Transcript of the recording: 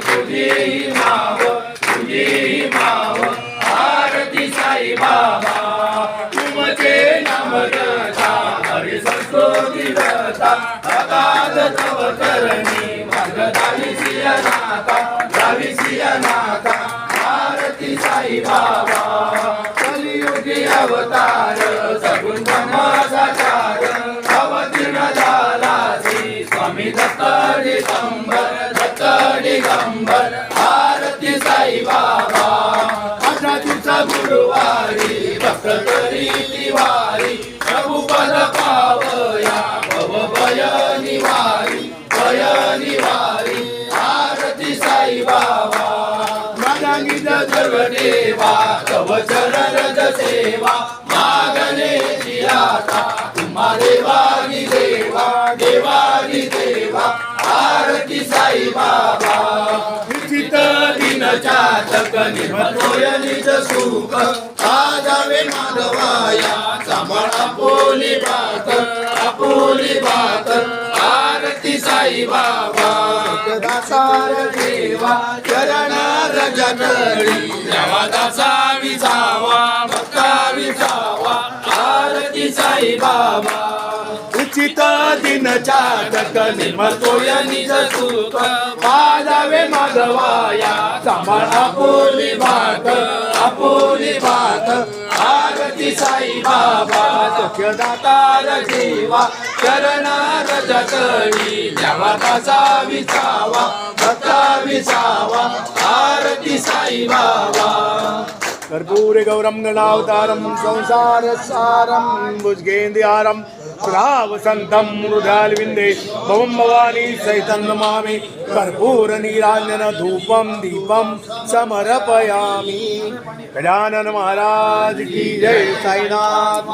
तुझी माव तुझी माव आरती साई बाबा तुमचे नाम रता हरी संस्कृती रता अगाध तव करणी दावी सिया नाथा दावी सिया नाथा आरती साई बाबा कलियुगी अवतार सगुण ब्रह्माचार अवतीर्ण झाला श्री स्वामी दत्त दिगंबर दत्त दिगंबर आरती साई बाबा. अठरा दिवसा गुरुवारी भक्त तरी दिवारी प्रभू पद पावया भव भय निवारी भय निवारी. आरती साई बाबा माझा निज देवा तव चरण सेवा मागणे आता तुम्हा देवानी देवा देवानी देवा. आरती साई बाबा निज सुख. आजावे माधवाया सांभाळा पोली बात आपोली बात आरती साई बाबा. दासार देवा चरण रजतळी देवा दासा विसावा भक्ता विसावा आरती साई बाबा. उचित दिन चाटक निमतोय निज सुख. पाजावे माधवाया सांभाळ. आपोली भात आपोली भात आरती साई बाबा. सख्य दातार जीवा चरणार जतळी देवा कसा विसावा भक्ता विसावा आरती साई बाबा. कर्पूरे गौरम गणावतारम संसार सारम भुजगेन्द्रियारम सुरावसंतम मृगालविंदे भवम भवानी सहितं नमामि। कर्पूर नीरांजन धूपम समर्पयामि। गजानन महाराज की जय साईनाथ।